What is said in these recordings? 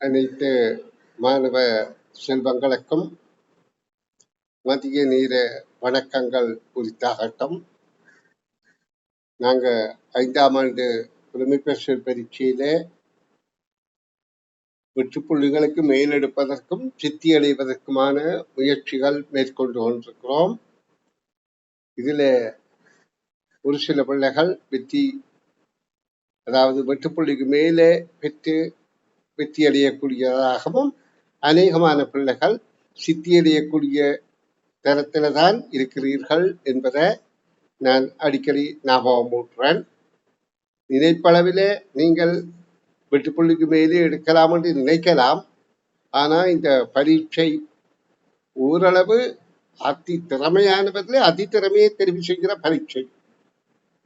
அனைத்து மாணவ செல்வங்களுக்கும் மதிய நேர வணக்கங்கள் குறித்தாகட்டும் நாங்க ஐந்தாம் ஆண்டு புலமைப்பரிசல் பரீட்சையில வெற்றி புள்ளிகளுக்கு மேலெடுப்பதற்கும் சித்தி அடைவதற்குமான முயற்சிகள் மேற்கொண்டு கொண்டிருக்கிறோம். இதில் ஒரு சில பிள்ளைகள் வெற்றி அதாவது வெற்றுப்புள்ளிக்கு மேலே பெற்று வெற்றி அடையக்கூடியதாகவும் அநேகமான பிள்ளைகள் சித்தி அடையக்கூடிய தரத்தில் தான் இருக்கிறீர்கள் என்பதை நான் அடிக்கடி ஞாபகம் ஊட்டுறேன் நினைப்பளவிலே நீங்கள் வெட்டுப்புள்ளிக்கு மேலே எடுக்கலாம் என்று நினைக்கலாம். ஆனால் இந்த பரீட்சை ஓரளவு அதி திறமையானவர்களே அதி திறமையை தெரிவு செய்கிற பரீட்சை.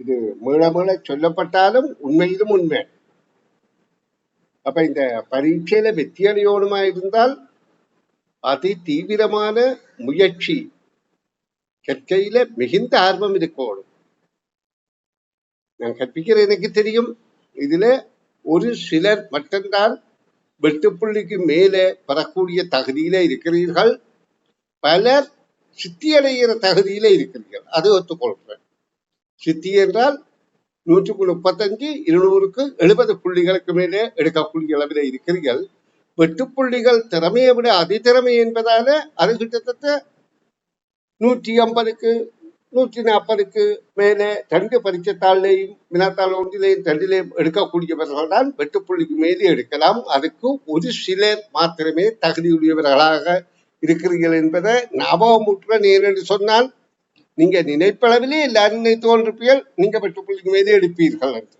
இது மீள மீள சொல்லப்பட்டாலும் உண்மையிலும் உண்மை. அப்ப இந்த பரீட்சையில வெற்றி அடையணுமா இருந்தால் அதி தீவிரமான முயற்சி. கற்கையில மிகுந்த ஆர்வம் இருக்கணும் நான் கற்பிக்கிற எனக்கு தெரியும். இதுல ஒரு சிலர் மட்டும்தான் வெட்டுப்புள்ளிக்கு மேலே பெறக்கூடிய தகுதியில இருக்கிறீர்கள். பலர் சித்தியடைகிற தகுதியில இருக்கிறீர்கள். அது ஒத்துக்கொள்கிறேன். சித்தி என்றால் நூற்றுக்கு முப்பத்தஞ்சு இருநூறுக்கு எழுபது புள்ளிகளுக்கு மேலே எடுக்கக்கூடிய அளவில் இருக்கிறீர்கள். வெட்டுப்புள்ளிகள் திறமையை விட அதிதிறமை என்பதால அது கிட்டத்தட்ட நூற்றி ஐம்பதுக்கு நூற்றி நாற்பதுக்கு மேலே ரெண்டு பரீட்சைத்தாளையும் வினாத்தாள் ஒன்றிலையும் ரெண்டிலையும் எடுக்கக்கூடியவர்கள் தான் வெட்டுப்புள்ளிக்கு மேலே எடுக்கலாம். அதுக்கு ஒரு சிலர் மாத்திரமே தகுதியுடையவர்களாக இருக்கிறீர்கள் என்பதை ஞாபகமுற்ற என்று சொன்னால் நீங்க நினைப்பளவிலே எல்லாருமே நினைத்து கொண்டிருப்பீர்கள் நீங்க வெட்டுப்புள்ளிக்கு மீது எடுப்பீர்கள் என்று.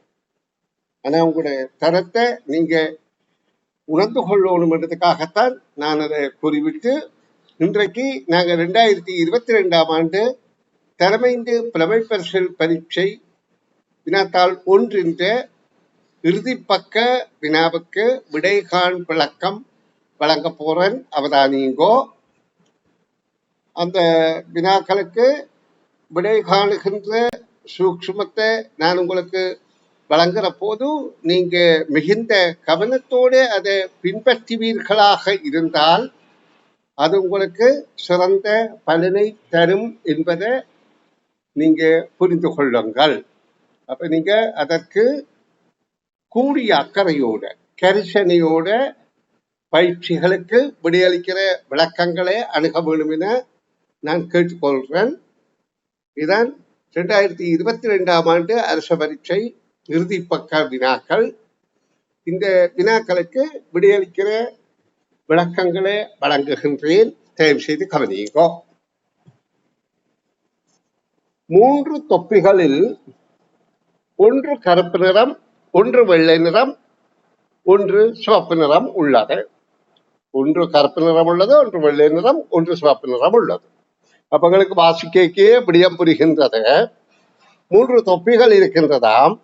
ஆனா உங்களுடைய தரத்தை நீங்க உணர்ந்து கொள்ளணும் என்றதுக்காகத்தான் நான் அதை கூறிவிட்டு இன்றைக்கு நாங்க ரெண்டாயிரத்தி இருபத்தி ரெண்டாம் ஆண்டு தலைமைந்து புலமை பரிசல் பரீட்சை வினாத்தாள் ஒன்றின்ற இறுதி பக்க வினாவுக்கு விடைகான் விளக்கம் வழங்க போறேன் அவதானியுங்கோ அந்த வினாக்களுக்கு விடை காணுகின்ற சூக்ஷ்மத்தை நான் உங்களுக்கு வழங்குற போது நீங்க மிகுந்த கவனத்தோடு அதை பின்பற்றுவீர்களாக இருந்தால் அது உங்களுக்கு சிறந்த பலனை தரும் என்பதை நீங்க புரிந்து கொள்ளுங்கள். அப்ப நீங்க அதற்கு கூடிய அக்கறையோட கரிசனையோட பயிற்சிகளுக்கு விடையளிக்கிற விளக்கங்களை அணுக வேண்டும் என நான் கேட்டுக்கொள்கிறேன். இதுதான் ரெண்டாயிரத்தி இருபத்தி ரெண்டாம் ஆண்டு அரச பரீட்சை இறுதி பக்க வினாக்கள். இந்த வினாக்களுக்கு விடையளிக்கிற விளக்கங்களை வழங்குகின்றேன். தயவு செய்து கவனியுங்கோ. மூன்று தொப்பிகளில் ஒன்று கருப்பு நிறம் ஒன்று வெள்ளை நிறம் ஒன்று சிவப்பு நிறம் உள்ளது. ஒன்று கருப்பு நிறம் உள்ளது ஒன்று வெள்ளை நிறம் ஒன்று சிவப்பு நிறம் உள்ளது. அவர்களுக்கு வாசிக்கே விடியம் புரிகின்றது. மூன்று தொப்பிகள் இருக்கின்றதாம்.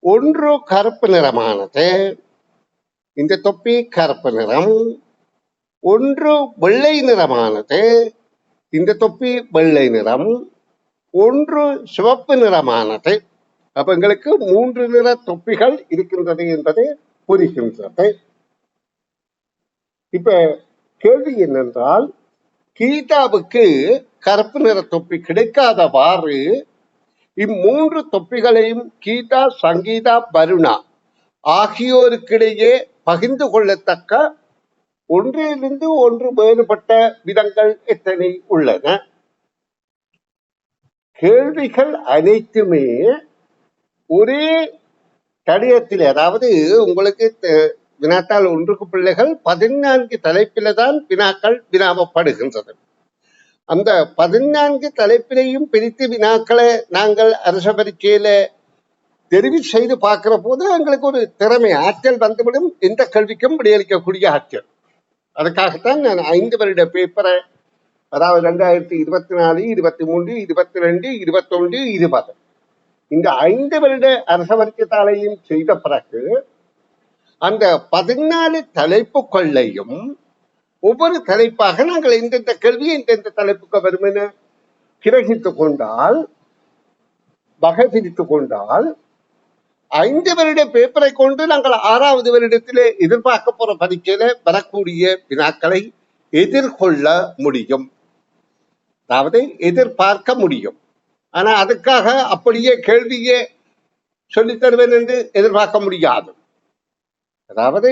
ஒன்று கருப்பு நிறமானது. இந்த தொப்பி கருப்பு நிறம். ஒன்று வெள்ளை நிறமானது. இந்த தொப்பி வெள்ளை நிறம். ஒன்று சிவப்பு நிறமானது. அப்ப எங்களுக்கு மூன்று நிற தொப்பிகள் இருக்கின்றது என்பது புரிகின்றது. இப்ப கேள்வி என்னென்றால் கீதாவுக்கு கருப்பு நிற தொப்பி கிடைக்காதவாறு இம்மூன்று தொப்பிகளையும் கீதா சங்கீதா பருணா ஆகியோருக்கிடையே பகிர்ந்து கொள்ளத்தக்க ஒன்றிலிருந்து ஒன்று வேறுபட்ட விதங்கள் எத்தனை உள்ளன? கேள்விகள் அனைத்துமே ஒரே தடயத்தில் அதாவது உங்களுக்கு வினாத்தாள் ஒன்றுக்கு பிள்ளைகள் பதினான்கு தலைப்பில தான் வினாக்கள் வினாவப்படுகின்றது. அந்த பதினான்கு தலைப்பிலையும் பிரித்து வினாக்களை நாங்கள் அரச பரீட்சையில தெரிவு செய்து பார்க்கிற போது எங்களுக்கு ஒரு திறமை ஆற்றல் வந்துவிடும் எந்த கல்விக்கும் விடையளிக்கக்கூடிய ஆற்றல். அதுக்காகத்தான் நான் ஐந்து வருட பேப்பரை அதாவது ரெண்டாயிரத்தி இருபத்தி நாலு இருபத்தி மூன்று இருபத்தி ரெண்டு இருபத்தொன்று இருபது. இந்த ஐந்து வருட அரச வர்க்கத்தாலையும் செய்த பிறகு அந்த பதினாலு தலைப்புகளையும் ஒவ்வொரு தலைப்பாக நாங்கள் எந்தெந்த கேள்வி எந்தெந்த தலைப்புக்கு வரும் என கிரகித்துக் கொண்டால் வகை பிரித்துக் கொண்டால் ஐந்து வருட பேப்பரை கொண்டு நாங்கள் ஆறாவது வருடத்திலே எதிர்பார்க்க போற பரீட்சையில வரக்கூடிய வினாக்களை எதிர்கொள்ள முடியும். அதாவது எதிர்பார்க்க முடியும். ஆனா அதுக்காக அப்படியே கேள்வியே சொல்லித் தருவேன் என்று எதிர்பார்க்க முடியாது. அதாவது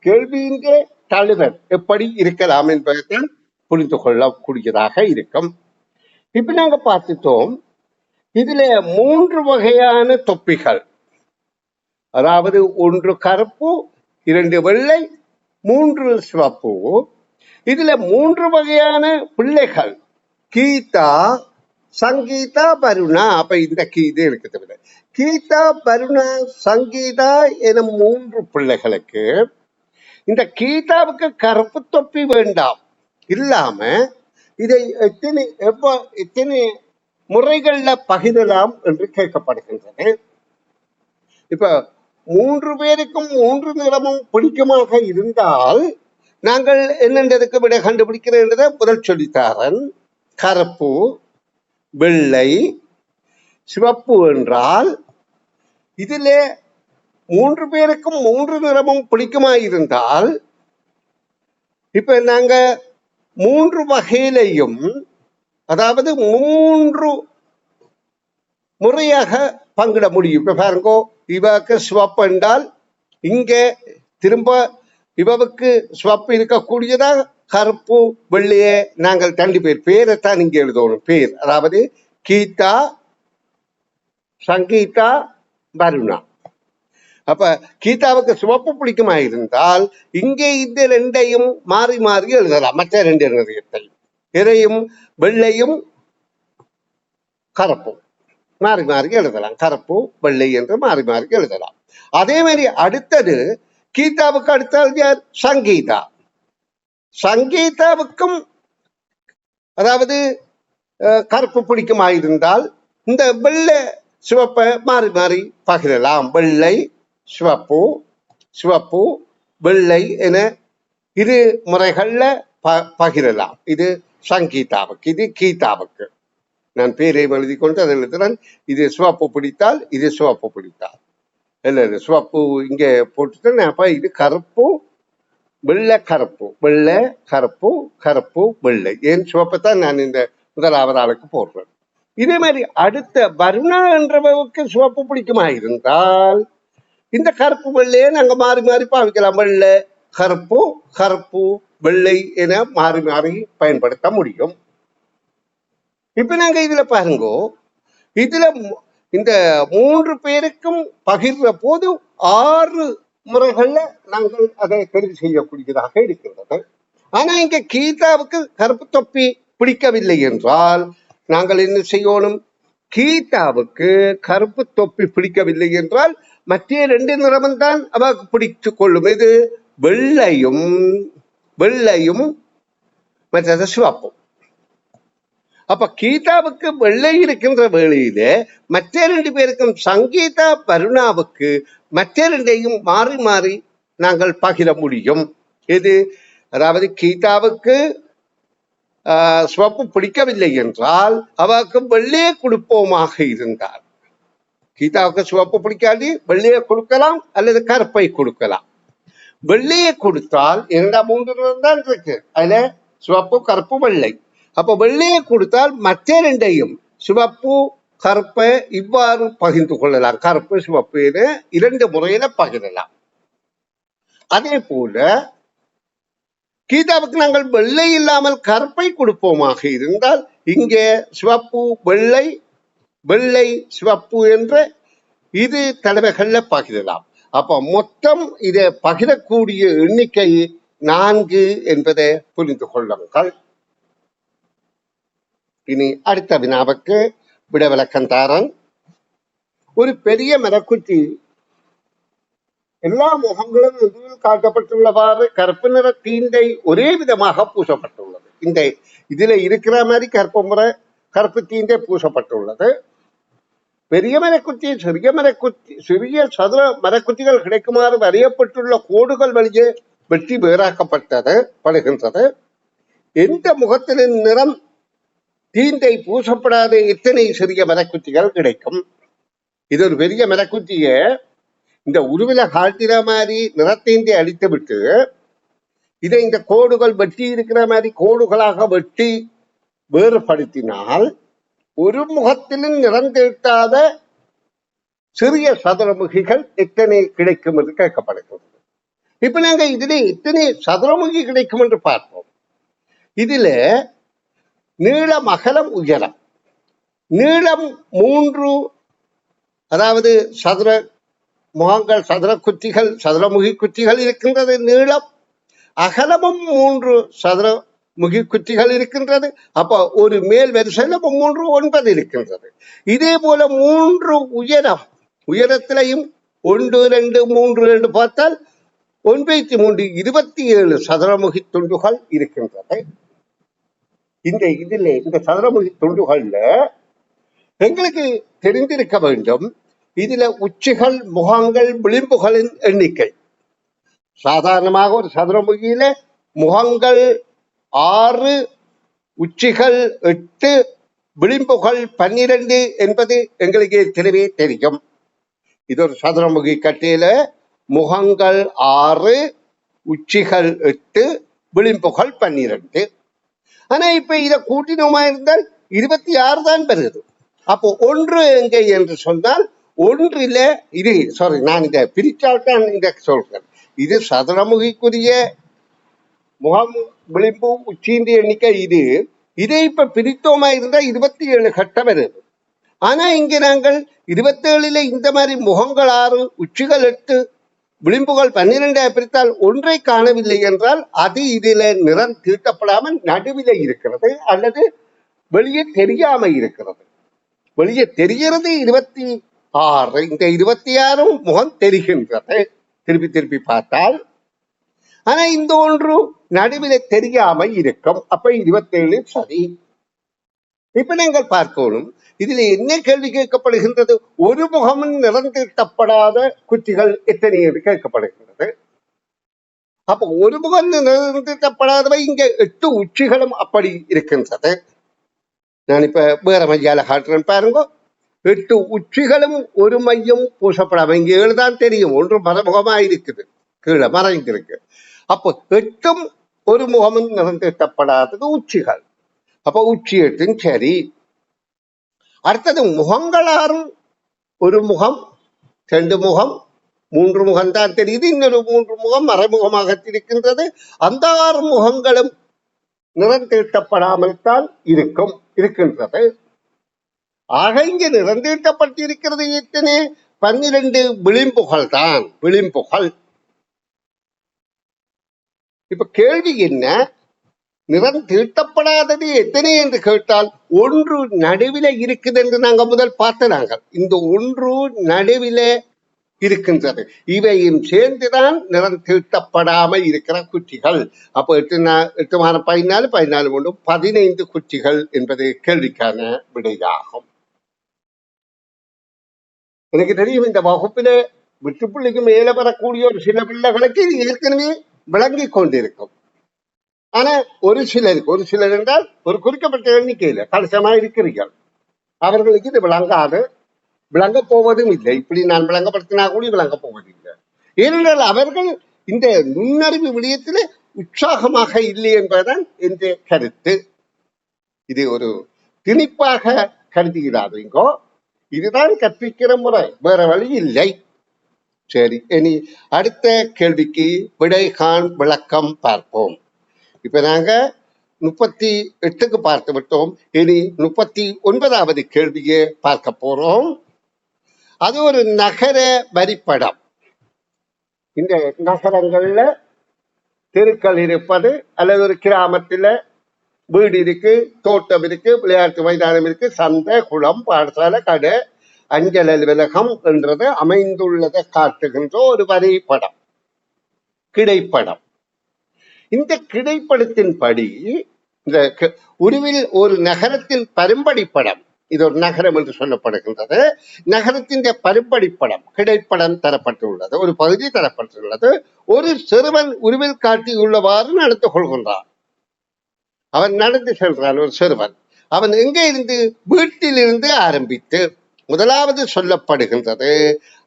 கேள்வியின் தழுவல். எப்படி இருக்கலாம் என்பதைத்தான் புரிந்து கொள்ளக்கூடியதாக இருக்கும். இப்ப நாங்க பார்த்துட்டோம். இதுல மூன்று வகையான தொப்பிகள். அதாவது ஒன்று கருப்பு இரண்டு வெள்ளை மூன்று சிவப்பு. இதுல மூன்று வகையான பிள்ளைகள். கீதா சங்கீதா பருணா அப்ப இந்த கீதை இது கீதா பருணா சங்கீதா என மூன்று பிள்ளைகளுக்கு இந்த கீதாவுக்கு கருப்பு தொப்பி வேண்டாம். இல்லாம இதை எத்தனை எவ்வளோ எத்தனை முறைகள்ல பகிரலாம் என்று கேட்கப்படுகின்றது. இப்ப மூன்று பேருக்கும் மூன்று நிறமும் பிடிக்குமாக இருந்தால் நாங்கள் என்னென்றதுக்கு விட கண்டுபிடிக்கிறேன்றதை முதல் சொல்லித்தாரன். கருப்பு வெள்ளை சிவப்பு என்றால் இதிலே மூன்று பேருக்கும் மூன்று நிறமும் பிடிக்குமா இருந்தால் இப்ப நாங்க மூன்று வகையிலையும் அதாவது மூன்று முறையாக பங்கிட முடியும். இப்ப பாருங்கோ இவக்கு சிவப்பு என்றால் இங்கே திரும்ப இவவுக்கு சிவப்பு இருக்கக்கூடியதா கருப்பு வெள்ளையே நாங்கள் ரெண்டு பேர். பேரைத்தான் இங்கே எழுதணும் பேர் அதாவது கீதா சங்கீதா வருணா. அப்ப கீதாவுக்கு சிவப்பு பிடிக்குமா இருந்தால் இங்கே இந்த ரெண்டையும் மாறி மாறி எழுதலாம். மற்ற ரெண்டு நிறத்தையும் இதையும் வெள்ளையும் கரப்பும். மாறி மாறி எழுதலாம். கருப்பு வெள்ளை என்று மாறி மாறி எழுதலாம். அதே மாதிரி அடுத்தது கீதாவுக்கு அடுத்தது யார் சங்கீதா. சங்கீதாவுக்கும் அதாவது அஹ், கருப்பு பிடிக்குமா இருந்தால் இந்த வெள்ளை சிவப்பை மாறி மாறி பகிரலாம். வெள்ளை சிவப்பு சிவப்பு வெள்ளை என இரு முறைகள்ல ப பகிரலாம். இது சங்கீதாவுக்கு இது கீதாவுக்கு. நான் பேரை எழுதி கொண்டு அதை எழுதுறேன். இது சிவப்பு பிடித்தால் இது சிவப்பு பிடித்தால். இல்ல இல்ல சிவப்பு இங்க போட்டுட்டேன். அப்ப இது கருப்பு வெள்ளை கருப்பு. வெள்ளை கருப்பு கருப்பு வெள்ளை. ஏன் சிவப்பை தான் நான் இந்த முதலாவது ஆளுக்கு போடுறேன். இதே மாதிரி அடுத்த வருணா என்றவருக்கு சிவப்பு பிடிக்குமா இருந்தால் இந்த கருப்பு வெள்ளையை நாங்க மாறி மாறி பாவிக்கலாம். வெள்ளை கருப்பு கருப்பு வெள்ளை என மாறி மாறி பயன்படுத்த முடியும். இப்ப நாங்க இதுல பாருங்க இதுல இந்த மூன்று பேருக்கும் பகிர்ற போது ஆறு முறைகள்ல நாங்கள் அதை தெரிவு செய்யக்கூடியதாக இருக்கின்றது ஆனா இங்க கீதாவுக்கு கருப்பு தொப்பி பிடிக்கவில்லை என்றால் நாங்கள் என்ன செய்யணும்? கீதாவுக்கு கருப்பு தொப்பி பிடிக்கவில்லை என்றால் மத்திய ரெண்டு நிறமும் தான் அவருக்கு பிடித்துக் கொள்ளும். இது வெள்ளையும் வெள்ளையும் மற்றது சிவப்பும். அப்ப கீதாவுக்கு வெள்ளை இருக்கின்ற வேளையில மற்ற ரெண்டு பேருக்கும் சங்கீதா பருணாவுக்கு மற்ற ரெண்டையும் மாறி மாறி நாங்கள் பகிர முடியும். இது அதாவது கீதாவுக்கு சிவப்பு பிடிக்கவில்லை என்றால் அவருக்கு வெள்ளையே கொடுப்போமாக இருந்தார். கீதாவுக்கு சிவப்பு பிடிக்காது வெள்ளையை கொடுக்கலாம் அல்லது கருப்பை கொடுக்கலாம். வெள்ளையை கொடுத்தால் இரண்டாம் மூன்று தான் இருக்கு. அதுல சிவப்பு கருப்பு வெள்ளை. அப்ப வெள்ளையை கொடுத்தால் மற்ற ரெண்டையும் சிவப்பு கருப்பை இவ்வாறு பகிர்ந்து கொள்ளலாம். கருப்பு சிவப்புன்னு இரண்டு முறையில பகிரலாம். அதே போல கீதாவுக்கு நாங்கள் வெள்ளை இல்லாமல் கருப்பை கொடுப்போமாக இருந்தால் இங்கே சிவப்பு வெள்ளை வெள்ளை சிவப்பு என்ற இது தடவைகளில் பகிரலாம். அப்ப மொத்தம் இதை பகிரக்கூடிய எண்ணிக்கை நான்கு என்பதை புரிந்து கொள்ளுங்கள். இனி அடுத்த வினாவுக்கு விட விளக்கம் தாரன். ஒரு பெரிய மரக்குட்டி எல்லா முகங்களும் இதில் காட்டப்பட்டுள்ளவாறு கருப்பு நிற தீண்டை ஒரே விதமாக பூசப்பட்டுள்ளது. இந்த இதுல இருக்கிற மாதிரி கருப்பு முறை கருப்பு தீண்டை பூசப்பட்டுள்ளது. பெரிய மரக்குத்தி சிறிய மரக்குத்தி சிறிய சதுர மரக்குத்திகள் கிடைக்குமாறு வரையப்பட்டுள்ள கோடுகள் வழியே வெட்டி வேறாக்கப்பட்டது படுகின்றது. எந்த முகத்தின் நிறம் தீண்டை பூசப்படாத எத்தனை சிறிய மரக்குத்திகள் கிடைக்கும்? இது ஒரு பெரிய மரக்குத்தியை. இந்த உருவில காட்டுற மாதிரி நிறத்தேந்தி அடித்து விட்டு இதை இந்த கோடுகள் வெட்டி இருக்கிற மாதிரி கோடுகளாக வெட்டி வேறுபடுத்தினால் ஒரு முகத்திலும் நிறந்திருக்காத சிறிய சதுரமுகிகள் எத்தனை கிடைக்கும் என்று கேட்கப்படுகிறது. இப்ப நாங்க இதுல எத்தனை சதுரமுகி கிடைக்கும் என்று பார்ப்போம். இதுல நீளம் அகலம் உயரம். நீளம் மூன்று அதாவது சதுர முகங்கள் சதுர குத்திகள் சதுரமுகி குத்திகள் இருக்கின்றது நீளம். அகலமும் மூன்று சதுர முகி குத்திகள் இருக்கின்றது. அப்ப ஒரு மேல் வரிசையில் மூன்று ஒன்பது இருக்கின்றது. இதே போல மூன்று உயரம் உயரத்திலையும் ஒன்று ரெண்டு மூன்று ரெண்டு பார்த்தால் ஒன்பத்தி மூன்று இருபத்தி ஏழு சதுரமுகி துண்டுகள் இருக்கின்றது. இந்த இதில் இந்த சதுரமுகி துண்டுகள்ல எங்களுக்கு தெரிந்திருக்க வேண்டும் இதுல உச்சிகள் முகங்கள் விளிம்புகளின் எண்ணிக்கை. சாதாரணமாக ஒரு சதுரமுகியில முகங்கள் ஆறு உச்சிகள் எட்டு விளிம்புகள் பன்னிரண்டு என்பது எங்களுக்கு தெளிவே தெரியும். இது ஒரு சதுரமுகி கட்டியில முகங்கள் ஆறு உச்சிகள் எட்டு விளிம்புகள் பன்னிரண்டு. ஆனா இப்ப இதை கூட்டினோமா இருந்தால் இருபத்தி ஆறு தான் பெறுகிறது அப்போ ஒன்று எங்கே என்று சொன்னால் ஒன்றில இது சாரி நான் இதை பிரித்தால் தான் இதை சொல்றேன். இது சதுரமுகிக்குரிய முகம் விளிம்பு உச்சியின் எண்ணிக்கை இது. இதை இப்ப பிரித்தோமா இருந்தா இருபத்தி ஏழு கட்டம் வருது. ஆனா இங்க நாங்கள் இருபத்தேழுல இந்த மாதிரி முகங்கள் ஆறு உச்சிகள் எட்டு விளிம்புகள் பன்னிரெண்டை பிரித்தால் ஒன்றை காணவில்லை என்றால் அது இதில் நிறம் தீட்டப்படாமல் நடுவில் இருக்கிறது அல்லது வெளியே தெரியாம இருக்கிறது. வெளியே தெரிகிறது இருபத்தி ஆறு. இந்த இருபத்தி ஆறும் முகம் தெரிகின்றது. திருப்பி திருப்பி பார்த்தால். ஆனா இந்த ஒன்று நடுவில் தெரியாம இருக்கும். அப்ப இருபத்தேழு சரி. இப்ப நாங்கள் பார்க்கணும். இதுல என்ன கேள்வி கேட்கப்படுகின்றது? ஒரு முகமும் நிறந்திருத்தப்படாத குச்சிகள் எத்தனை என்று கேட்கப்படுகின்றது. அப்ப ஒரு முகம் நிறந்திருத்தப்படாதவை இங்க எட்டு உச்சிகளும் அப்படி இருக்கின்றது. நான் இப்ப வேற மையால காட்டுறேன் பாருங்க. எட்டு உச்சிகளும் ஒரு மையம் பூசப்படாம இங்க தான் தெரியும் ஒன்று மறைமுகமா இருக்குது கீழே மறைந்திருக்கு. அப்போ எட்டும் ஒரு முகமும் நிறந்திட்டப்படாதது உச்சிகள். அப்போ உச்சி எட்டும் சரி. அடுத்தது முகங்களாரும் ஒரு முகம் ரெண்டு முகம் மூன்று முகம் தான் தெரியுது. இன்னொரு மூன்று முகம் மறைமுகமாக இருக்கின்றது. அந்த ஆறு முகங்களும் நிறந்தீட்டப்படாமல் தான் இருக்கும் இருக்கின்றது. ஆக இங்கு நிறந்தீட்டப்பட்டிருக்கிறது எத்தனை பன்னிரண்டு விளிம்புகள் தான் விளிம்புகள். இப்ப கேள்வி என்ன? நிறம் தீட்டப்படாதது எத்தனை என்று கேட்டால் ஒன்று நடுவில இருக்குது என்று நாங்க முதல் பார்த்த நாங்கள். இந்த ஒன்று நடுவில இருக்கின்றது. இவையும் சேர்ந்துதான் நிறம் தீட்டப்படாம இருக்கிற குச்சிகள் அப்போ எட்டு நா எட்டு மாதம் பதினாலு பதினாலு ஒன்று பதினைந்து குச்சிகள் என்பது கேள்விக்கான விடையாகும். எனக்கு தெரியும் இந்த வகுப்பில விட்டுப்புள்ளிக்கு மேல வரக்கூடிய ஒரு சில பிள்ளைகளுக்கு இது ஏற்கனவே விளங்கி கொண்டிருக்கும். ஆனா ஒரு சிலருக்கு ஒரு சிலர் என்றால் ஒரு குறிக்கப்பட்ட எண்ணிக்கையில கலசமா இருக்கிறீர்கள். அவர்களுக்கு இது விளங்காது. விளங்க போவதும் இல்லை. இப்படி நான் விளங்கப்படுத்தினா கூட விளங்க போவதில்லை. ஏனென்றால் அவர்கள் இந்த நுண்ணறிவு விடயத்தில் உற்சாகமாக இல்லை என்பதுதான் என்ற கருத்து. இது ஒரு திணிப்பாக கருதுகிறாதீங்கோ இதுதான் கற்பிக்கிற முறை. வேற வழி இல்லை. சரி இனி அடுத்த கேள்விக்கு விடைகான் விளக்கம் பார்ப்போம். இப்ப நாங்க முப்பத்தி எட்டுக்கு பார்த்து விட்டோம். இனி முப்பத்தி ஒன்பதாவது கேள்வியை பார்க்க போறோம். அது ஒரு நகர வரிப்படம். இந்த நகரங்கள்ல தெருக்கள் இருப்பது அல்லது ஒரு கிராமத்துல வீடு இருக்கு தோட்டம் இருக்கு விளையாட்டு மைதானம் இருக்கு சந்தை குளம் பாடசாலை கடை அஞ்சல் அலுவலகம் என்றது அமைந்துள்ளதை காட்டுகின்ற ஒரு வரைபடம் கிடைப்படம். இந்த கிடைப்படத்தின்படி இந்த உருவில் ஒரு நகரத்தில் பரும்படி படம் இது ஒரு நகரம் என்று சொல்லப்படுகின்றது. நகரத்தின் பரும்படி படம் கிடைப்படம் தரப்பட்டுள்ளது ஒரு பகுதி தரப்பட்டுள்ளது. ஒரு சிறுவன் உருவில் காட்டியுள்ளவாறு நடந்து கொள்கின்றான். அவன் நடந்து செல்றான் ஒரு சிறுவன். அவன் எங்கே இருந்து வீட்டிலிருந்து ஆரம்பித்து முதலாவது சொல்லப்படுகின்றது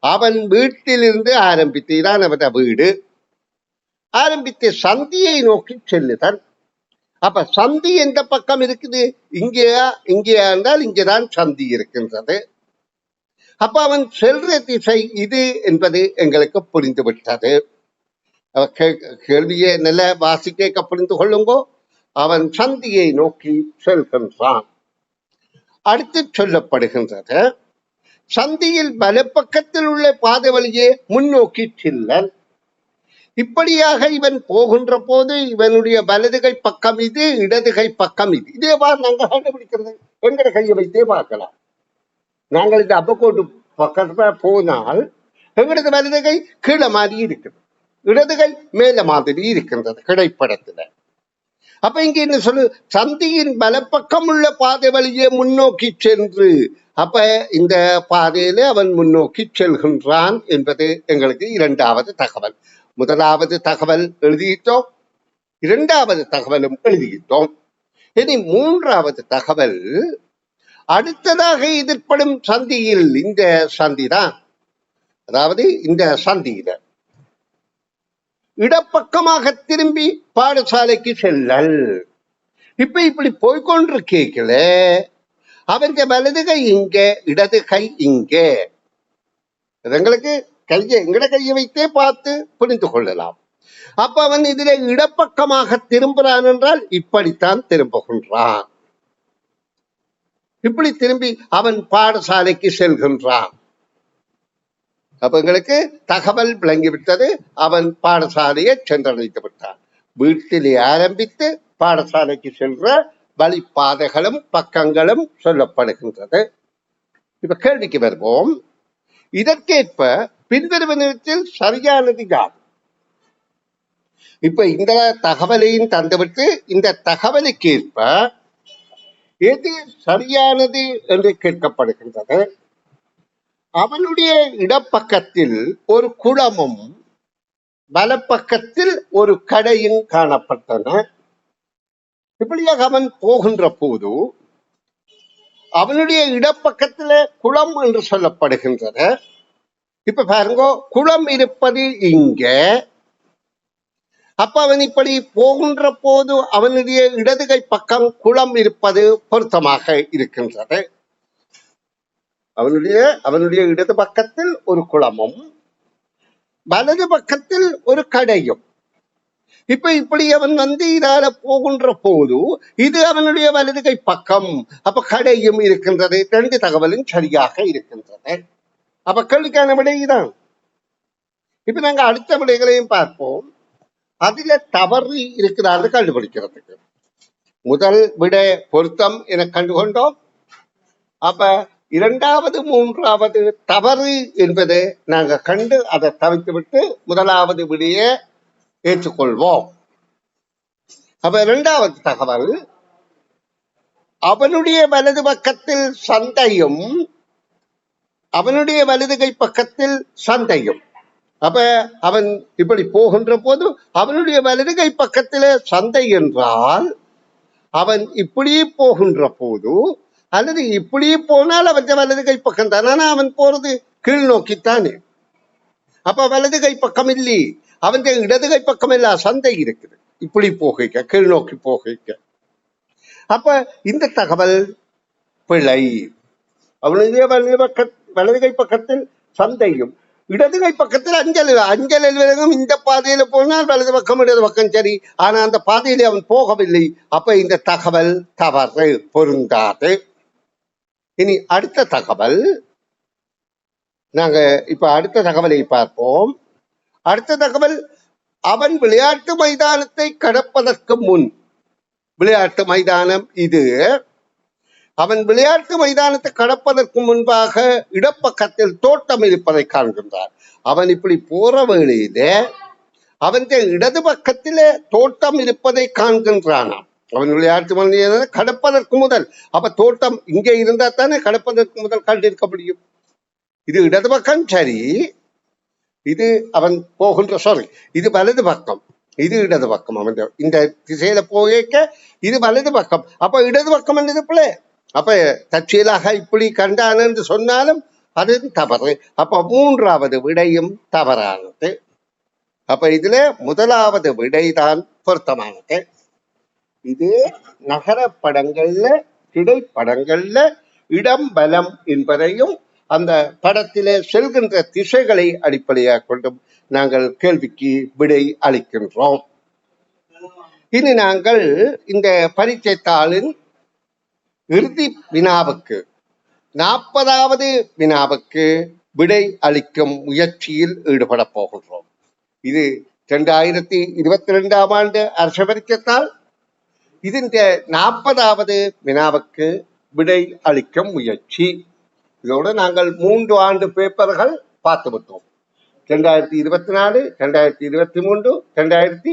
அவன் வீட்டிலிருந்து ஆரம்பித்து இதான் அவன் வீடு. ஆரம்பித்து சந்தியை நோக்கி செல்லுதல். அப்ப சந்தி எந்த பக்கம் இருக்குது? இங்கேயா இங்கேயா என்றால் இங்கேதான் சந்தி இருக்கின்றது. அப்ப அவன் செல்ற திசை இது என்பது எங்களுக்கு புரிந்து விட்டது கேள்வியை நல்ல வாசிக்க புரிந்து கொள்ளுங்கோ. அவன் சந்தியை நோக்கி செல்கின்றான். அடுத்து சொல்லப்படுகின்றது சந்தியில் வலப்பக்கத்தில் உள்ள பாதை வழியே முன்னோக்கி செல்லல் இப்படியாக இவன் போகின்ற போது இவனுடைய வலதுகை பக்கம் இது இடதுகை பக்கம் இது. இதே நாங்கள் கண்டுபிடிக்கிறது. எங்கட கையை வைத்தே பார்க்கலாம். நாங்கள் இந்த அப்பக்கோட்டு பக்கத்துல போனால் எங்களது வலதுகை கீழே மாதிரி இருக்குது. இடதுகை மேல மாதிரி இருக்கின்றது கிடைப்படத்துல. அப்ப இங்க என்ன சொல்லு? சந்தியின் வலப்பக்கம் உள்ள பாதை வழியே முன்னோக்கி சென்று. அப்ப இந்த பாதையில அவன் முன்னோக்கி செல்கின்றான் என்பது எங்களுக்கு இரண்டாவது தகவல். முதலாவது தகவல் எழுதியிட்டோம். இரண்டாவது தகவலும் எழுதியிட்டோம். இனி மூன்றாவது தகவல் அடுத்ததாக எதிர்ப்படும் சந்தியில் இந்த சந்தி தான் அதாவது இந்த சந்தியில. இடப்பக்கமாக திரும்பி பாடசாலைக்கு செல்லல். இப்ப இப்படி போய்கொண்டு கேட்கல அவன் வலது கை இங்க இடது கை இங்கே. எங்களுக்கு கையை எங்கட கையை வைத்தே பார்த்து புரிந்து கொள்ளலாம். அப்ப அவன் இதுல இடப்பக்கமாக திரும்புறான் என்றால் இப்படித்தான் திரும்புகின்றான். இப்படி திரும்பி அவன் பாடசாலைக்கு செல்கின்றான். அப்ப எங்களுக்கு தகவல் விளங்கிவிட்டது. அவன் பாடசாலையை சென்றடைந்து விட்டான் வீட்டிலே ஆரம்பித்து பாடசாலைக்கு சென்ற வழிப்பாதைகளும் பக்கங்களும் சொல்லப்படுகின்றது. இப்ப கேள்விக்கு வருவோம். இதற்கேற்ப பின்வருவனத்தில் சரியானது யார்? இப்ப இந்த தகவலையும் தந்துவிட்டு இந்த தகவலுக்கேற்ப எது சரியானது என்று கேட்கப்படுகின்றது. அவனுடைய இடப்பக்கத்தில் ஒரு குளமும் வலப்பக்கத்தில் ஒரு கடையும் காணப்பட்டன. இப்படியாக அவன் போகின்ற போது அவனுடைய இடப்பக்கத்துல குளம் என்று சொல்லப்படுகின்றன. இப்ப பாருங்க குளம் இருப்பது இங்க. அப்ப அவன் இப்படி போகின்ற போது அவனுடைய இடதுகை பக்கம் குளம் இருப்பது பொருத்தமாக இருக்கின்றது. அவனுடைய அவனுடைய இடது பக்கத்தில் ஒரு குளமும் வலது பக்கத்தில் ஒரு கடையும். இப்ப இப்படி அவன் வந்து இதால போகின்ற போது இது அவனுடைய வலது கை பக்கம். அப்ப கடையும் இருக்கின்றது ரெண்டு தகவலும் சரியாக இருக்கின்றது. அப்ப கேள்விக்கான விடைதான் இப்ப நாங்க அடுத்த விடைகளையும் பார்ப்போம். அதுல தவறு இருக்கிறார்கள் கண்டுபிடிக்கிறதுக்கு. முதல் விட பொருத்தம் என கண்டுகொண்டோம். அப்ப இரண்டாவது மூன்றாவது தவறு என்பதை நாங்க கண்டு அதை தவிர்த்துவிட்டு முதலாவது விடைய ஏற்றுக்கொள்வோம். அப்ப இரண்டாவது தகவல் அவனுடைய வலது பக்கத்தில் சந்தையும் அவனுடைய வலது கை பக்கத்தில் சந்தையும் அப்ப அவன் இப்படி போகின்ற போது அவனுடைய வலது கை பக்கத்திலே சந்தை என்றால் அவன் இப்படி போகின்ற போது அல்லது இப்படி போனால் அவன் வலது கை பக்கம் தானே. ஆனா அவன் போறது கீழ் நோக்கித்தானே அப்ப வலது கை பக்கம் இல்லை அவன் இடது கை பக்கம் இல்ல சந்தை இருக்குது. இப்படி போகைக்க கீழ் நோக்கி போகைக்க. அப்ப இந்த தகவல் பிழை. அவனுடைய வலது பக்க வலது கை பக்கத்தில் சந்தையும் இடது கை பக்கத்தில் அஞ்சல் அஞ்சல் அலுவலகம் இந்த பாதையில போனால் வலது பக்கம் இடது பக்கம் சரி. ஆனா அந்த பாதையில அவன் போகவில்லை. அப்ப இந்த தகவல் தவறு பொருந்தாது. இனி அடுத்த தகவல். நாங்க இப்ப அடுத்த தகவலை பார்ப்போம். அடுத்த தகவல் அவன் விளையாட்டு மைதானத்தை கடப்பதற்கு முன். விளையாட்டு மைதானம் இது. அவன் விளையாட்டு மைதானத்தை கடப்பதற்கு முன்பாக இடப்பக்கத்தில் தோட்டம் இருப்பதை காண்கின்றார் அவன் இப்படி போற வேளையில அவன் இடது பக்கத்திலே தோட்டம் இருப்பதை காண்கின்றானாம். அவன் விளையாட்டு மனிதன் கடப்பதற்கு முதல். அப்ப தோட்டம் இங்கே இருந்தா தானே கடப்பதற்கு முதல் கண்டிருக்க முடியும். இது இடது பக்கம் சரி. இது அவன் போகின்ற சாரி இது வலது பக்கம். இது இடது பக்கம் அவன் இந்த திசையில போக இது வலது பக்கம். அப்ப இடது பக்கம் என்னது பிள்ளை? அப்ப தற்செயலாக இப்படி கண்டான் என்று சொன்னாலும் அது தவறு. அப்ப மூன்றாவது விடையும் தவறானது. அப்ப இதுல முதலாவது விடைதான் பொருத்தமானது. இது நகர படங்கள்ல திரைப்படங்கள்ல இடம் பலம் என்பதையும் அந்த படத்திலே செல்கின்ற திசைகளை அடிப்படையாக கொண்டும் நாங்கள் கேள்விக்கு விடை அளிக்கின்றோம். இனி நாங்கள் இந்த பரீட்சை தாளின் இறுதி வினாவுக்கு நாற்பதாவது வினாவுக்கு விடை அளிக்கும் முயற்சியில் ஈடுபட போகின்றோம். இது இரண்டாயிரத்தி இருபத்தி ரெண்டாம் ஆண்டு அரச பரீட்சைத்தாள் ഇതിന്റെ நாற்பதாவது வினாவுக்கு விடை அளிக்கும் முயற்சி இதோடு நாங்கள் மூன்று ஆண்டு பேப்பர்கள் பார்த்து விட்டோம் ரெண்டாயிரத்தி இருபத்தி நாலு ரெண்டாயிரத்தி இருபத்தி மூன்று ரெண்டாயிரத்தி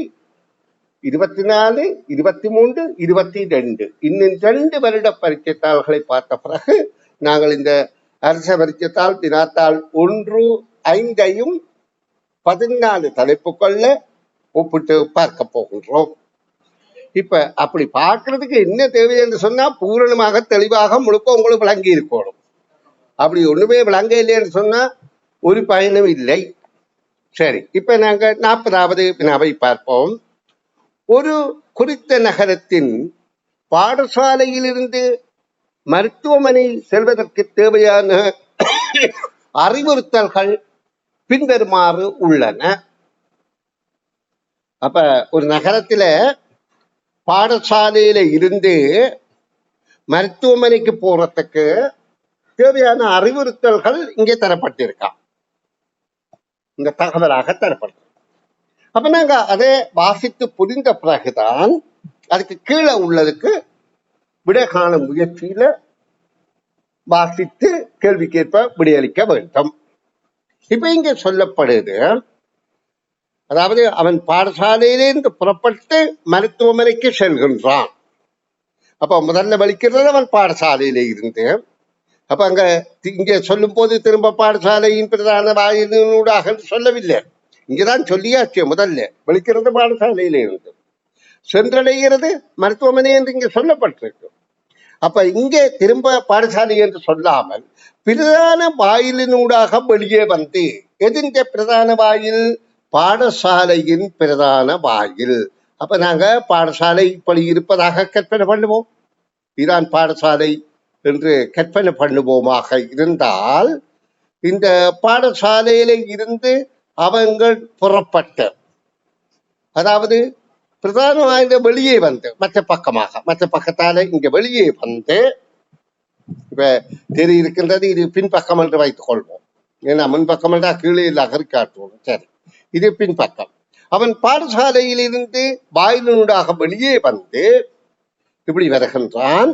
இருபத்தி நாலு இருபத்தி மூன்று இருபத்தி ரெண்டு இன்னும் ரெண்டு வருட பரீட்சைத்தாள்களை பார்த்த பிறகு நாங்கள் இந்த அரச பரீட்சைத்தாள் வினாத்தாள் ஒன்று ஐந்தையும் பதினாலு தலைப்புகள்ல ஒப்பிட்டு பார்க்க போகின்றோம் இப்ப அப்படி பாக்குறதுக்கு என்ன தேவை என்று சொன்னா பூரணமாக தெளிவாக முழுக்க உங்களுக்கு விளங்கி இருக்கணும். அப்படி ஒண்ணுமே விளங்க இல்லைன்னு சொன்னா ஒரு பயனும் இல்லை. சரி இப்ப நாங்க நாற்பதாவது வினாவை பார்ப்போம். ஒரு குறித்த நகரத்தின் பாடசாலையிலிருந்து மருத்துவமனை செல்வதற்கு தேவையான அறிவுறுத்தல்கள் பின்வருமாறு உள்ளன. அப்ப ஒரு நகரத்துல பாடசாலையில இருந்து மருத்துவமனைக்கு போறதுக்கு தேவையான அறிவுறுத்தல்கள் இங்கே தரப்பட்டிருக்கா. இந்த தகவலாக தரப்பட்டு அப்ப நாங்க அதை வாசித்து புரிந்த பிறகுதான் அதுக்கு கீழே உள்ளதுக்கு விடை முயற்சியில வாசித்து கேள்விக்கேற்ப விடையளிக்க வேண்டும். இப்ப இங்க சொல்லப்படுது அதாவது அவன் பாடசாலையிலிருந்து புறப்பட்டு மருத்துவமனைக்கு செல்கின்றான். அப்போ முதல்ல வலிக்கிறது அவன் பாடசாலையில இருந்து. அப்போ அங்க இங்கே இங்க சொல்லும் போது திரும்ப பாடசாலையின் பிரதான வாயிலூடாக சொல்லவில்லை. இங்கதான் சொல்லியாச்சு முதல்ல. வலிக்கிறது பாடசாலையில இருந்து. சென்றடைகிறது மருத்துவமனை என்று இங்கே சொல்லப்பட்டிருக்கு. அப்ப இங்கே திரும்ப பாடசாலை என்று சொல்லாமல் பிரதான வாயிலினூடாக வெளியே வந்து எதிர்ந்த பிரதான வாயில்? பாடசாலையின் பிரதான வாயில் அப்ப நாங்க பாடசாலை இப்படி இருப்பதாக கற்பனை பண்ணுவோம். இதான் பாடசாலை என்று கற்பனை பண்ணுவோமாக இருந்தால் இந்த பாடசாலையில இருந்து அவங்கள் புறப்பட்ட அதாவது பிரதான வாயில வெளியே வந்து மற்ற பக்கமாக மற்ற பக்கத்தால இங்க வெளியே வந்து இப்ப தெரி இருக்கின்றது இது பின்பக்கம் என்று வைத்துக் கொள்வோம். ஏன்னா முன்பக்கம் என்றா கீழே நகர் காட்டுவோம் சரி. இது பின்பக்கம். அவன் பாடசாலையிலிருந்து வாயிலூடாக வெளியே வந்து இப்படி வருகின்றான்.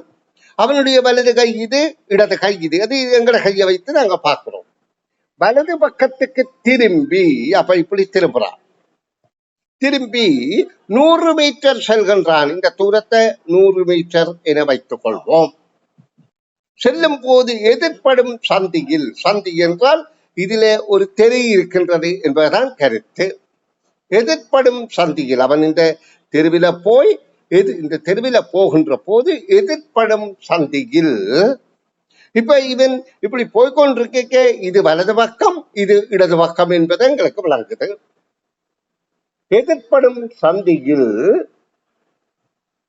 அவனுடைய வலது கை இது இடது கை இது. அது எங்கட கையை வைத்து நாங்க பார்க்கிறோம். வலது பக்கத்துக்கு திரும்பி அப்ப இப்படி திரும்புறான். திரும்பி நூறு மீட்டர் செல்கின்றான். இந்த தூரத்தை நூறு மீட்டர் என வைத்துக் கொள்வோம். செல்லும் போது எதிர்ப்படும் சந்தியில் சந்தி என்றால் இதிலே ஒரு தெரு இருக்கின்றது என்பதுதான் கருத்து. எதிர்ப்படும் சந்தியில் அவன் இந்த தெருவில போய் எது இந்த தெருவில போகின்ற போது எதிர்ப்படும் சந்தியில் இப்ப இவன் இப்படி போய்கொண்டிருக்க இது வலது பக்கம் இது இடது பக்கம் என்பது எங்களுக்கு விளங்குது. எதிர்ப்படும் சந்தியில்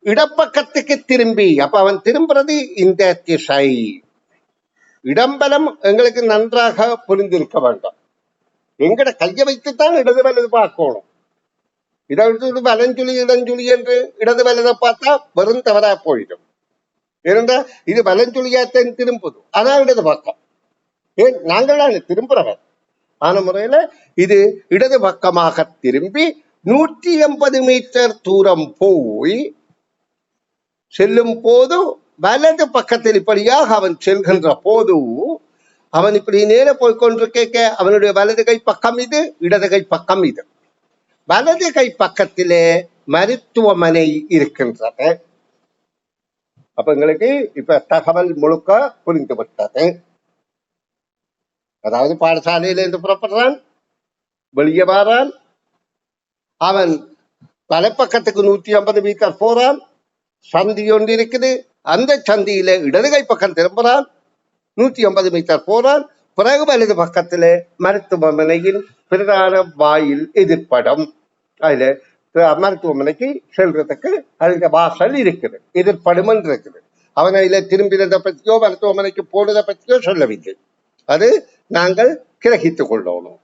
இடப்பக்கத்துக்கு திரும்பி அப்ப அவன் திரும்புறது இந்த திசை. இடம்பலம் எங்களுக்கு நன்றாக புரிந்திருக்க வேண்டும். எங்கட கையை வைத்துத்தான் இடது வலது பார்க்கணும். இதை விட்டு வலஞ்சுழி இடஞ்சுழி என்று இடது வலதை பார்த்தா வெறும் தவறா போயிடும். இருந்தா இது வலஞ்சுழியாத்தான் திரும்புது. அதான் இடது பக்கம். ஏன்? நாங்கள் தான் திரும்புறவர் ஆன முறையில இது இடது பக்கமாக திரும்பி நூற்றி எண்பது மீட்டர் தூரம் போய் செல்லும் போது வலது பக்கத்தில் இப்படியாக அவன் செல்கின்ற போது அவன் இப்படி நேர போய்கொண்டிருக்க அவனுடைய வலது கை பக்கம் இது இடது கை பக்கம் இது. வலது கை பக்கத்திலே மருத்துவமனை இருக்கின்றது. அப்ப எங்களுக்கு இப்ப தகவல் முழுக்க புரிந்து விட்டது அதாவது பாடசாலையிலிருந்து புறப்படுறான் வெளியே வாரான் அவன் வலப்பக்கத்துக்கு நூத்தி ஐம்பது மீட்டர் போறான் சந்தி ஒன்று இருக்குது அந்த சந்தியில இடதுகை பக்கம் திரும்புறான் நூற்றி ஐம்பது மீட்டர் போறான் பிறகு வலது பக்கத்துல மருத்துவமனையின் பிரதான வாயில் எதிர்ப்படம். அதுல மருத்துவமனைக்கு செல்றதுக்கு அதுல வாசல் இருக்குது. எதிர்ப்படம் இருக்குது அவன் அதில் திரும்பினதை பற்றியோ மருத்துவமனைக்கு போனதை பற்றியோ சொல்லவில்லை. அது நாங்கள் கிரகித்துக் கொள்ளணும்.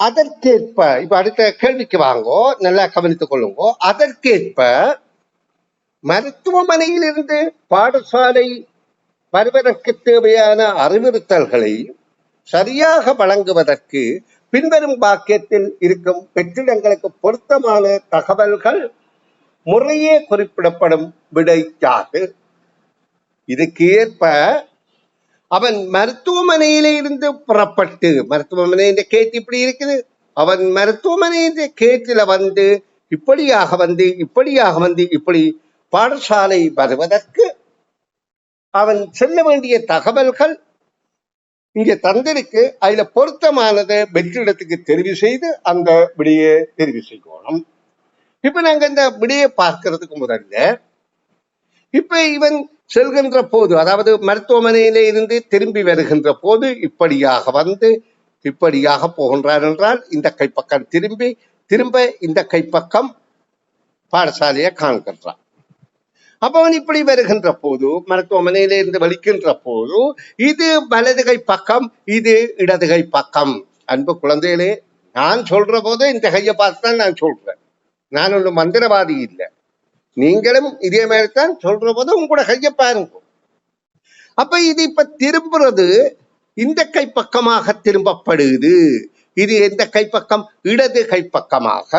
அதற்கேற்ப இப்ப அடுத்த கேள்விக்கு வாங்கோ நல்லா கவனித்துக் கொள்ளுங்கோ. அதற்கேற்ப மருத்துவமனையிலிருந்து பாடசாலை வருவதற்கு தேவையான அறிவுறுத்தல்களை சரியாக வழங்குவதற்கு பின்வரும் வாக்கியத்தில் இருக்கும் வெற்றிடங்களுக்கு பொருத்தமான தகவல்கள் முறையே குறிப்பிடப்படும் விடை இதுக்கு ஏற்ப அவன் மருத்துவமனையில இருந்து புறப்பட்டு மருத்துவமனையின் கேட்டு இப்படி இருக்குது. அவன் மருத்துவமனையின் கேட்டில வந்து இப்படியாக வந்து இப்படியாக வந்து இப்படி பாடசாலை வருவதற்கு அவன் செல்ல வேண்டிய தகவல்கள் இங்கே தந்திருக்கு. அதுல பொருத்தமானதை வெற்றிடத்துக்கு தெரிவு செய்து அந்த விடையை தெரிவு செய்யணும் இப்போ நாங்கள் இந்த விடையை பார்க்கிறதுக்கு முதல்ல இப்ப இவன் செல்கின்ற போது அதாவது மருத்துவமனையில இருந்து திரும்பி வருகின்ற போது இப்படியாக வந்து இப்படியாக போகின்றார் என்றால் இந்த கைப்பக்கம் திரும்பி திரும்ப இந்த கைப்பக்கம் பாடசாலையை காண்கின்றான். அப்ப அவன் இப்படி வருகின்ற போது மருத்துவமனையில இருந்து வலிக்கின்ற போது இது வலதுகை பக்கம் இது இடதுகை பக்கம். அன்பு குழந்தைகளே நான் சொல்ற போது இந்த கையை பார்த்து தான் நான் சொல்றேன். நான் ஒன்று மந்திரவாதி இல்லை. நீங்களும் இதே மாதிரி தான் சொல்ற போது உங்களோட கையை பாருங்க. அப்ப இது இப்ப திரும்புறது இந்த கை பக்கமாக திரும்பப்படுது. இது எந்த கைப்பக்கம் இடது கைப்பக்கமாக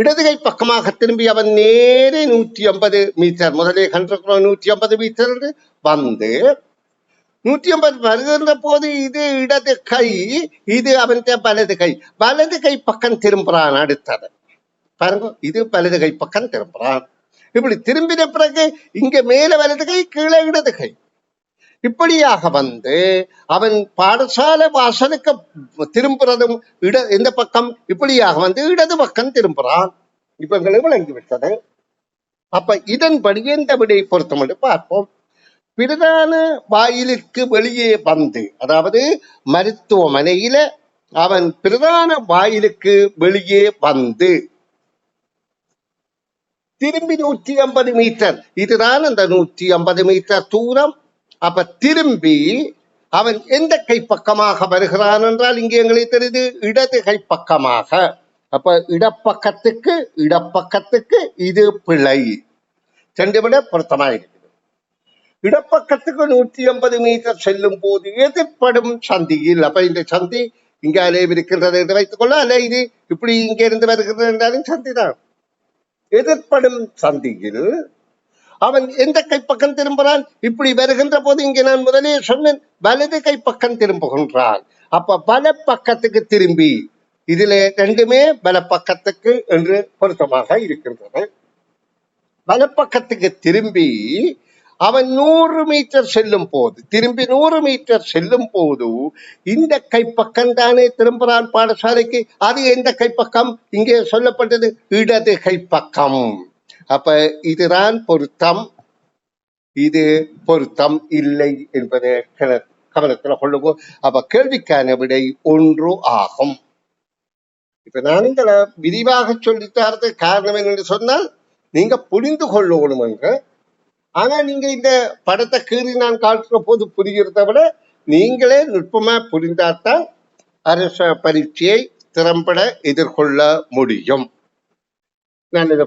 இடதுகை பக்கமாக திரும்பி அவன் நேரே நூற்றி ஐம்பது மீட்டர். முதலே கண்டிருக்கிறோம் நூற்றி ஐம்பது மீட்டர் என்று வந்து நூற்றி ஐம்பது வருகின்ற போது இது இடது கை இது அவன் வலது கை. வலது கை பக்கம் திரும்புறான் அடுத்தது பாருங்க இது வலது கை பக்கம் திரும்புறான். இப்படி திரும்பின பிறகு இங்க மேல வலது கை கீழே இடது கை. இப்படியாக வந்து அவன் பாடசாலை வாசலுக்கு திரும்புறதும் இட இந்த பக்கம் இப்படியாக வந்து இடது பக்கம் திரும்புறான். இவங்களை விளங்கிவிட்டது. விளங்கி விட்டது அப்ப இதன்படி எந்த விடை பொருத்தம் பார்ப்போம். பிரதான வாயிலுக்கு வெளியே வந்து அதாவது மருத்துவமனையில அவன் பிரதான வாயிலுக்கு வெளியே வந்து திரும்பி நூற்றி ஐம்பது மீட்டர். இதுதான் அந்த நூற்றி ஐம்பது மீட்டர் தூரம். அப்ப திரும்பி அவன் எந்த கைப்பக்கமாக வருகிறான் என்றால் இங்கே எங்களுக்கு தெரியுது இடது கைப்பக்கமாக. அப்ப இடப்பக்கத்துக்கு இடப்பக்கத்துக்கு இது பிழை. சென்று விட பொருத்தமாயிருக்குது இடப்பக்கத்துக்கு நூற்றி ஐம்பது மீட்டர் செல்லும் போது எதிர்ப்படும் சந்தியில் அப்ப இந்த சந்தி இங்கே அலைவு இருக்கின்றது என்று வைத்துக் கொள்ள அல்ல இது இப்படி இங்கே இருந்து வருகிறது என்றாலும் சந்தி தான் எதிர்ப்படும் சந்தியில் அவன் எந்த கைப்பக்கம் திரும்புகிறான்? இப்படி வருகின்ற போது இங்கே நான் முதலே சொன்னேன் வலது கைப்பக்கம் திரும்புகின்றான். அப்ப பல பக்கத்துக்கு திரும்பி இதுல ரெண்டுமே வல பக்கத்துக்கு என்று பொருத்தமாக இருக்கின்றது. வலப்பக்கத்துக்கு திரும்பி அவன் நூறு மீட்டர் செல்லும் போது திரும்பி நூறு மீட்டர் செல்லும் போது இந்த கைப்பக்கம் தானே திரும்புறான் பாடசாலைக்கு? அது எந்த கைப்பக்கம்? இங்கே சொல்லப்பட்டது இடது கைப்பக்கம். அப்ப இதுதான் பொருத்தம். இது பொருத்தம் இல்லை என்பதை கிண- கவனத்துல கொள்ளுவோம் அப்ப கேள்விக்கான விடை ஒன்று ஆகும். இப்ப நான் விரிவாக சொல்லித்தாரது காரணம் என்று சொன்னால் நீங்க புரிந்து கொள்ளணும் என்று. ஆனா நீங்க இந்த படத்தை கீறி நான் காட்டுற போது புரிகிறத விட நீங்களே நுட்பமா புரிந்தாத்தான் அரச பரீட்சையை திறம்பட எதிர்கொள்ள முடியும். நான் இதை